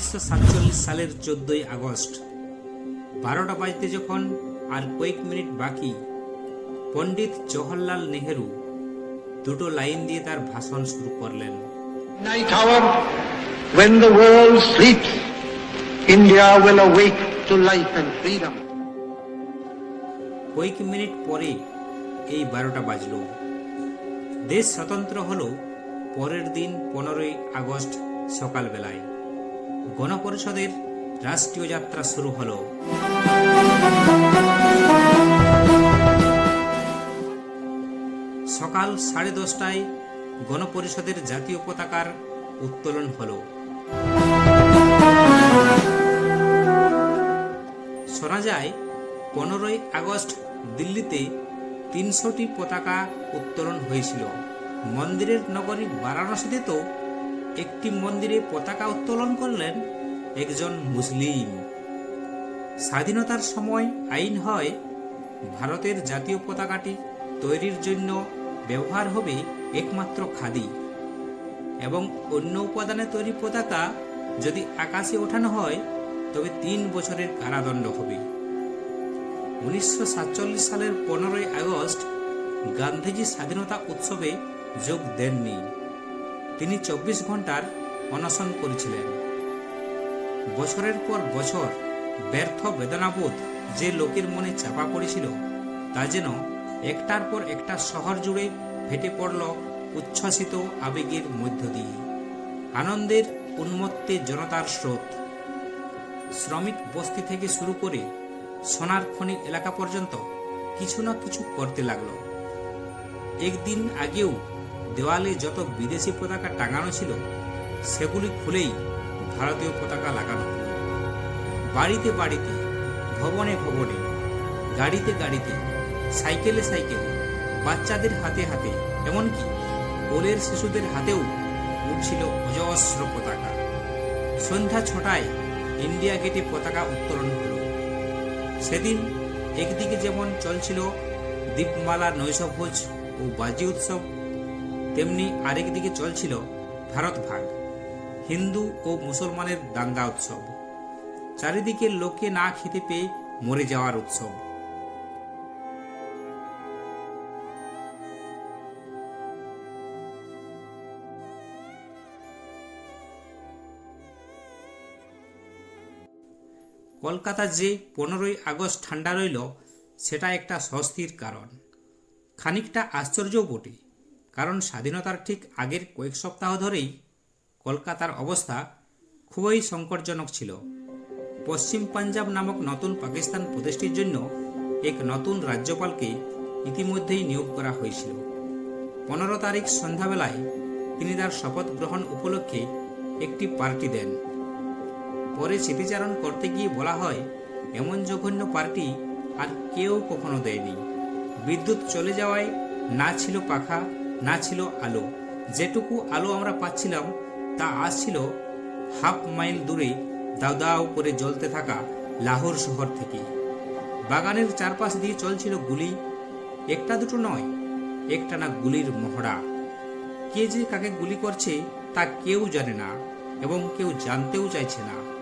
উনিশশো সালের চোদ্দই আগস্ট। বারোটা বাজতে যখন আর কয়েক মিনিট বাকি পণ্ডিত জওহরলাল নেহেরু দুটো লাইন দিয়ে তার ভাষণ শুরু করলেন। Night hour, when the world sleeps, India will awake to life and freedom. কয়েক মিনিট পরে এই বারোটা বাজল। দেশ স্বতন্ত্র হল পরের দিন পনেরোই আগস্ট সকালবেলায়। গণপরিষদের রাষ্ট্রীয় যাত্রা শুরু হলো। সকাল সাড়ে দশটায় গণপরিষদের জাতীয় পতাকার উত্তোলন হলো। শোনা যায়, পনেরোই আগস্ট দিল্লিতে তিনশোটি পতাকা উত্তোলন হয়েছিল। মন্দিরের নগরী বারাণসীতে তো একটি মন্দিরে পতাকা উত্তোলন করলেন একজন মুসলিম। স্বাধীনতার সময় আইন হয়, ভারতের জাতীয় পতাকাটি তৈরির জন্য ব্যবহার হবে একমাত্র খাদি এবং অন্য উপাদানে তৈরি পতাকা যদি আকাশে ওঠানো হয়, তবে তিন বছরের কারাদণ্ড হবে। উনিশশো সাতচল্লিশ সালের পনেরোই আগস্ট গান্ধীজি স্বাধীনতা উৎসবে যোগ দেননি। তিনি চব্বিশ ঘণ্টার অনশন করেছিলেন। বছরের পর বছর ব্যর্থ বেদনাবোধ যে লোকের মনে চাপা পড়েছিল, তা যেন একটার পর একটা শহর জুড়ে ফেটে পড়ল উচ্ছ্বসিত আবেগের মধ্য দিয়ে। আনন্দের উন্মত্তে জনতার স্রোত। শ্রমিক বস্তি থেকে শুরু করে সোনার খনি এলাকা পর্যন্ত কিছু না কিছু করতে লাগল। একদিন আগেও দেওয়ালে যত বিদেশি পতাকা টাঙানো ছিল, সেগুলি খুলেই ভারতীয় পতাকা লাগানো। বাড়িতে বাড়িতে, ভবনে ভবনে, গাড়িতে গাড়িতে, সাইকেলে সাইকেলে, বাচ্চাদের হাতে হাতে, এমনকি কোলের শিশুদের হাতেও উঠছিল অজস্র পতাকা। সন্ধ্যা ছটায় ইন্ডিয়া গেটে পতাকা উত্তোলন হলো। সেদিন একদিকে যেমন চলছিল দীপমালা নৈশভোজ ও বাজি উৎসব তেমনি আরেক দিকে চলছিল ভারত ভাগ, হিন্দু ও মুসলমানের দাঙ্গা উৎসব। চারিদিকে লোকে না খেতে পেয়ে মরে যাওয়ার উৎসব। কলকাতা যে পনেরোই আগস্ট ঠান্ডা রইল, সেটা একটা স্বস্তির কারণ। খানিকটা আশ্চর্যও বটে। কারণ স্বাধীনতার ঠিক আগের কয়েক সপ্তাহ ধরেই কলকাতার অবস্থা খুবই সংকটজনক ছিল। পশ্চিম পাঞ্জাব নামক নতুন পাকিস্তান প্রদেশটির জন্য এক নতুন রাজ্যপালকে ইতিমধ্যেই নিয়োগ করা হয়েছিল। পনেরো তারিখ সন্ধ্যাবেলায় তিনি তার শপথ গ্রহণ উপলক্ষে একটি পার্টি দেন। পরে স্মৃতিচারণ করতে গিয়ে বলা হয়, এমন জঘন্য পার্টি আর কেউ কখনো দেয়নি। বিদ্যুৎ চলে যাওয়ায় না ছিল পাখা না ছিল আলো। যেটুকু আলো আমরা পাচ্ছিলাম, তা আসছিল হাফ মাইল দূরে দাউ দাউ করে জ্বলতে থাকা লাহোর শহর থেকে। বাগানের চারপাশ দিয়ে চলছিল গুলি। একটা দুটো নয়, একটা না গুলির মহড়া। কে যে কাকে গুলি করছে তা কেউ জানে না এবং কেউ জানতেও চাইছে না।